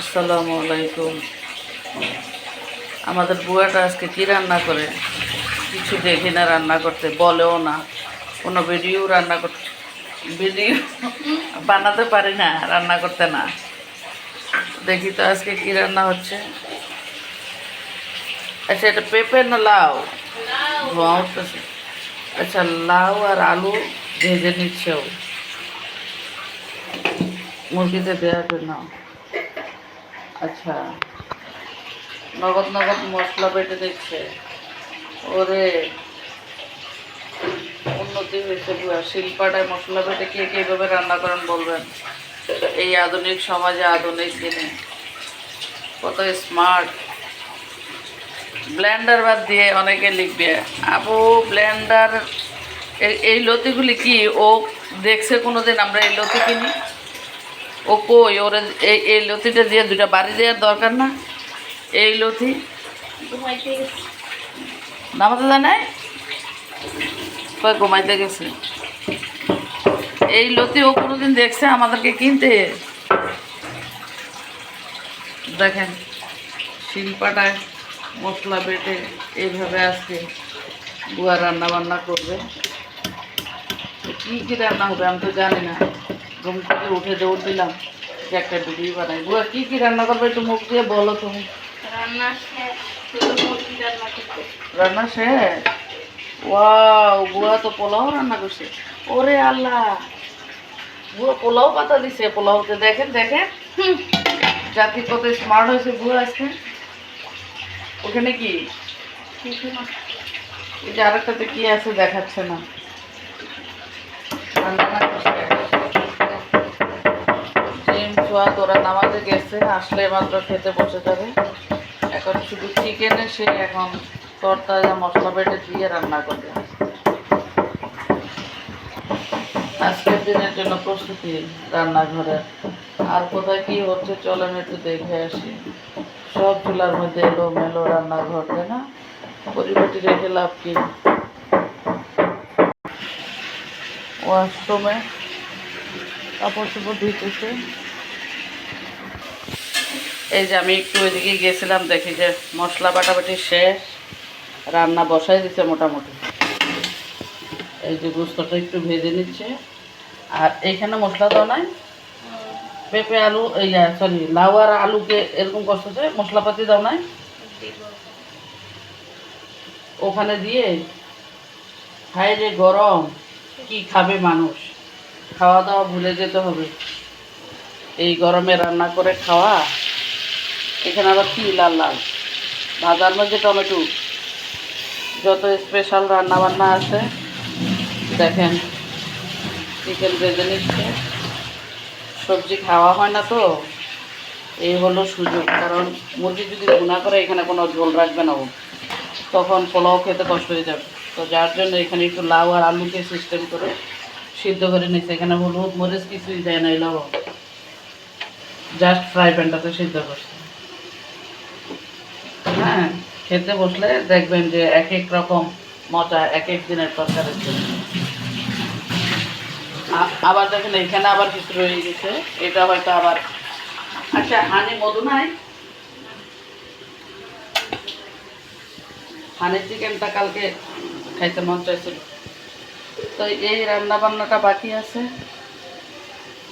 আসসালামু আলাইকুম। আমাদের বুয়াটা আজকে কী রান্না করে? কিছু দেখি না রান্না করতে বলেও না। কোনো ভিডিও রান্না করতে ভিডিও বানাতে পারি না রান্না করতে না। দেখি তো আজকে কী রান্না হচ্ছে। আচ্ছা এটা পেঁপে না লাউ? ধোঁয়া উঠতেছে। আচ্ছা লাউ আর আলু ভেজে নিচ্ছে ও মুরগিতে দেওয়ার জন্য আচ্ছা। নগদ নগদ মশলা বেটে দিচ্ছে। ওরে। উন্নতি হয়েছে বুয়া। শিল্পাটায় মশলা বেটে কে কে এভাবে রান্না করেন বলবেন? এই আধুনিক সমাজে, আধুনিক দিনে। কত স্মার্ট ব্লেন্ডার বাদ দিয়ে অনেকে লিখবে, আপু ব্লেন্ডার এই লতিগুলি কি? ও দেখছে কোনো দিন আমরা এই লতি কিনি? ও কই ওরে এই এই লতিটা দিয়ে দুটা বাড়ি দেওয়ার দরকার না? এই লতি। নামাতে যায় নাই? কই ঘুমাইতে গেছে। এই লতি ও কোনোদিন দেখছে আমাদেরকে কিনতে? দেখেন শিল্পাটায় মশলা বেটে এইভাবে আজকে বুয়া রান্না বান্না করবে। কী কী রান্না হবে আমি তো জানি না। ঘুম থেকে উঠে দৌড় দিলাম যে একটা ভিডিও বানাই। বুয়া কী কী রান্না করবে একটু মুখ দিয়ে বলো তুমি? রান্না রান্না শেষ? ওয়াও বুয়া তো পোলাও রান্না করছে। ওরে আল্লাহ বুয়া পোলাও পাতা দিছে পোলাওতে দেখেন দেখেন। জাতি কত স্মার্ট হয়েছে বুয়া আজকে। ওখানে কি? ওই যে আরেকটাতে কি আছে দেখাচ্ছে না। রান্না ছোয়া তোরা নামাজে গেছে, আসলে মাত্র খেতে বসে যাবে। এখন শুধু চিকেনে সে এখন তরতাজা মশলা বেটে দিয়ে রান্না করবে। আজকের দিনের জন্য প্রস্তুতি রান্নাঘরের আর কোথায় কি হচ্ছে চলেন একটু দেখে আসি। সব চুলার মধ্যে এলো মেলো রান্নাঘর, তাই না? পরিবারটি রেখে লাভ কি? ওয়াশরুমে কাপড় চোপড় ধুইতেছে। এই যে আমি একটু ওইদিকে গেছিলাম, দেখি যে মশলা বাটাবাটি শেষ, রান্না বসাই দিচ্ছে মোটামুটি। এই যে গুস্তটা একটু ভেজে নিচ্ছে। আর এইখানে মশলা দেওয়া নাই? পেঁপে আলু, এই সরি লাউ আর আলুকে এরকম করতেছে মশলাপাতি দাও নাই? ওখানে দিয়ে হাই যে গরম, কি খাবে মানুষ? খাওয়া দাওয়া ভুলে যেতে হবে। এই গরমে রান্না করে খাওয়া এখানে আবার কি লাল লাল? ভাজার মধ্যে টমেটো। যত স্পেশাল রান্না বান্না আছে, দেখেন চিকেন ভেজে নিচ্ছে। সবজি খাওয়া হয় না তো, এই হলো সুযোগ। কারণ মুরগি যদি গুণা করে, এখানে কোনো ঝোল রাখবে না ও। তখন পোলাও খেতে কষ্ট হয়ে যাবে। তো যার জন্য এখানে একটু লাউ আর আলুকে সিস্টেম করে সিদ্ধ করে নিচ্ছে। এখানে হলুদ মরিচ কিছুই দেয় না এই লবণ জাস্ট ফ্রাই প্যানটাতে সিদ্ধ করছে। হ্যাঁ খেতে বসলে দেখবেন যে এক এক রকম মজা, এক এক দিনের তরকারির জন্য। আবার দেখেন এখানে আবার কিছু রয়ে গেছে, এটা হয়তো আবার আচ্ছা হানি মধু নাই? হানি চিকেনটা কালকে খাইতে মন চাইছিল। তো এই রান্না বান্নাটা বাকি আছে।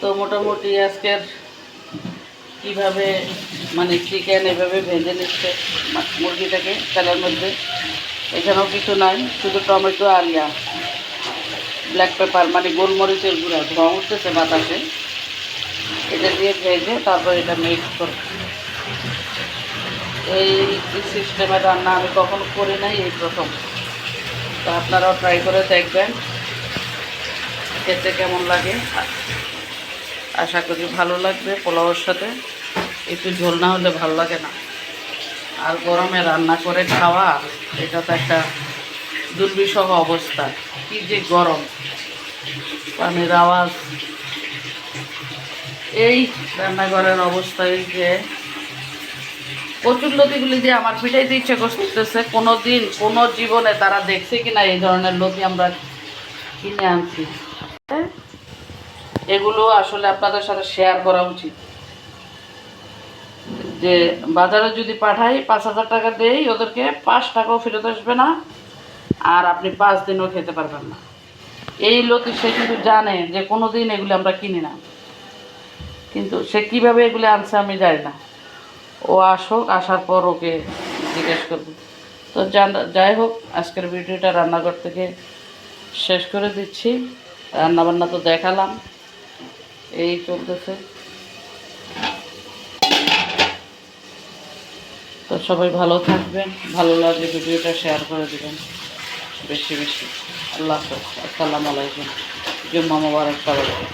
তো মোটামুটি আজকের কীভাবে মানে চিকেন এভাবে ভেজে নিচ্ছে মুরগিটাকে তেলের মধ্যে। এখানেও কিছু নাই, শুধু টমেটো আর ইয়া। ব্ল্যাক পেপার মানে গোলমরিচের গুঁড়া, ধোঁয়া উঠতেছে বাতাসে। এটা দিয়ে ভেজে তারপর এটা মিক্স করে এই সিস্টেমে রান্না আমি কখনো করি নাই এই প্রথম। তো আপনারাও ট্রাই করে দেখবেন, খেতে কেমন লাগে। আশা করি ভালো লাগবে পোলাওর সাথে। একটু ঝোল না হলে ভালো লাগে না। আর গরমে রান্না করে খাওয়া, এটা তো একটা দুর্বিষহ অবস্থা। কি যে গরম। পানির আওয়াজ। এই রান্নাঘরের অবস্থায় যে। প্রচুর লতিগুলি দিয়ে আমার পিঠাইতে ইচ্ছে করতেছে। কোনো দিন কোনো জীবনে তারা দেখছে কিনা এই ধরনের লতি আমরা কিনে আনছি। এগুলো আসলে আপনাদের সাথে শেয়ার করা উচিত। যে বাজারে যদি পাঠাই, পাঁচ হাজার টাকা দেই, ওদেরকে পাঁচ টাকাও ফেরত আসবে না, আর আপনি পাঁচ দিনও খেতে পারবেন না। এই লোক সে কিন্তু জানে যে কোনো দিন এগুলো আমরা কিনি না। কিন্তু সে কীভাবে এগুলো আনছে আমি জানি না। ও আসুক, আসার পর ওকে জিজ্ঞেস করব। তো যাই হোক, আজকের ভিডিওটা রান্নাঘর থেকে শেষ করে দিচ্ছি। রান্নাবান্না তো দেখালাম। এই চলতেছে। তো সবাই ভালো থাকবেন, ভালো লাগলে ভিডিওটা শেয়ার করে দেবেন। বেশি বেশি। আল্লাহ হাফেজ। আসসালামু আলাইকুম। জুম্মা মোবারক সবাইকে।